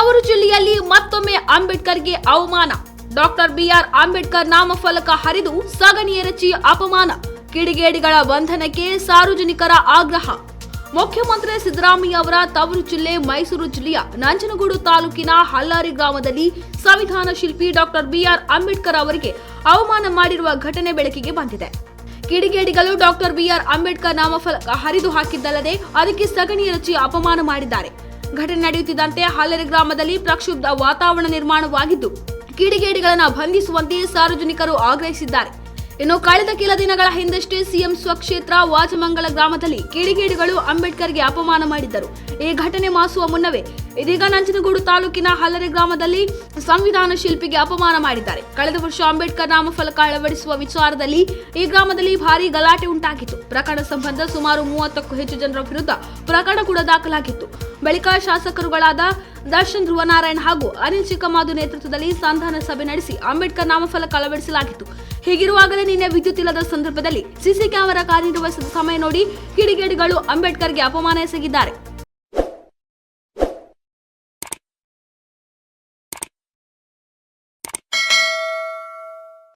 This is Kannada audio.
ತವರು ಜಿಲ್ಲೆಯಲ್ಲಿ ಮತ್ತೊಮ್ಮೆ ಅಂಬೇಡ್ಕರ್ಗೆ ಅವಮಾನ. ಡಾಕ್ಟರ್ ಬಿಆರ್ ಅಂಬೇಡ್ಕರ್ ನಾಮಫಲಕ ಹರಿದು ಸಗಣಿ ಎರಚಿ ಅಪಮಾನ. ಕಿಡಿಗೇಡಿಗಳ ಬಂಧನಕ್ಕೆ ಸಾರ್ವಜನಿಕರ ಆಗ್ರಹ. ಮುಖ್ಯಮಂತ್ರಿ ಸಿದ್ದರಾಮಯ್ಯ ಅವರ ತವರು ಜಿಲ್ಲೆ ಮೈಸೂರು ಜಿಲ್ಲೆಯ ನಂಜನಗೂಡು ತಾಲೂಕಿನ ಹಲ್ಲಾರಿ ಗ್ರಾಮದಲ್ಲಿ ಸಂವಿಧಾನ ಶಿಲ್ಪಿ ಡಾಕ್ಟರ್ ಬಿಆರ್ ಅಂಬೇಡ್ಕರ್ ಅವರಿಗೆ ಅವಮಾನ ಮಾಡಿರುವ ಘಟನೆ ಬೆಳಕಿಗೆ ಬಂದಿದೆ. ಕಿಡಿಗೇಡಿಗಳು ಡಾಕ್ಟರ್ ಬಿಆರ್ ಅಂಬೇಡ್ಕರ್ ನಾಮಫಲಕ ಹರಿದು ಹಾಕಿದ್ದಲ್ಲದೆ ಅದಕ್ಕೆ ಸಗಣಿ ರಚಿ ಅಪಮಾನ ಮಾಡಿದ್ದಾರೆ. ಘಟನೆ ನಡೆಯುತ್ತಿದ್ದಂತೆ ಹಲ್ಲೆರೆ ಗ್ರಾಮದಲ್ಲಿ ಪ್ರಕ್ಷುಬ್ಧ ವಾತಾವರಣ ನಿರ್ಮಾಣವಾಗಿದ್ದು, ಕಿಡಿಗೇಡಿಗಳನ್ನು ಬಂಧಿಸುವಂತೆ ಸಾರ್ವಜನಿಕರು ಆಗ್ರಹಿಸಿದ್ದಾರೆ. ಇನ್ನು ಕಳೆದ ಕೆಲ ದಿನಗಳ ಹಿಂದಷ್ಟೇ ಸಿಎಂ ಸ್ವಕ್ಷೇತ್ರ ವಾಜಮಂಗಲ ಗ್ರಾಮದಲ್ಲಿ ಕಿಡಿಗೇಡಿಗಳು ಅಂಬೇಡ್ಕರ್ಗೆ ಅಪಮಾನ ಮಾಡಿದ್ದರು. ಈ ಘಟನೆ ಮಾಸುವ ಮುನ್ನವೇ ಇದೀಗ ನಂಜನಗೂಡು ತಾಲೂಕಿನ ಹಲ್ಲರೆ ಗ್ರಾಮದಲ್ಲಿ ಸಂವಿಧಾನ ಶಿಲ್ಪಿಗೆ ಅಪಮಾನ ಮಾಡಿದ್ದಾರೆ. ಕಳೆದ ವರ್ಷ ಅಂಬೇಡ್ಕರ್ ನಾಮಫಲಕ ಅಳವಡಿಸುವ ವಿಚಾರದಲ್ಲಿ ಈ ಗ್ರಾಮದಲ್ಲಿ ಭಾರಿ ಗಲಾಟೆ ಉಂಟಾಗಿತ್ತು. ಪ್ರಕರಣ ಸಂಬಂಧ ಸುಮಾರು ಮೂವತ್ತಕ್ಕೂ ಹೆಚ್ಚು ಜನರ ವಿರುದ್ಧ ಪ್ರಕರಣ ಕೂಡ ದಾಖಲಾಗಿತ್ತು. ಬಳಿಕ ಶಾಸಕರುಗಳಾದ ದರ್ಶನ್ ಧ್ರುವನಾರಾಯಣ್ ಹಾಗೂ ಅನಿಲ್ ಚಿಕ್ಕಮಾದು ನೇತೃತ್ವದಲ್ಲಿ ಸಂಧಾನ ಸಭೆ ನಡೆಸಿ ಅಂಬೇಡ್ಕರ್ ನಾಮಫಲಕ ಅಳವಡಿಸಲಾಗಿತ್ತು ಹೀಗಿರುವಾಗಲೇ ನಿನ್ನೆ ವಿದ್ಯುತ್ ಇಲ್ಲದ ಸಂದರ್ಭದಲ್ಲಿ ಸಿಸಿ ಕ್ಯಾಮೆರಾ ಕಾರ್ಯನಿರ್ವಹಿಸಿದ ಸಮಯ ನೋಡಿ ಕಿಡಿಗೇಡಿಗಳು ಅಂಬೇಡ್ಕರ್ಗೆ ಅಪಮಾನ ಎಸಗಿದ್ದಾರೆ.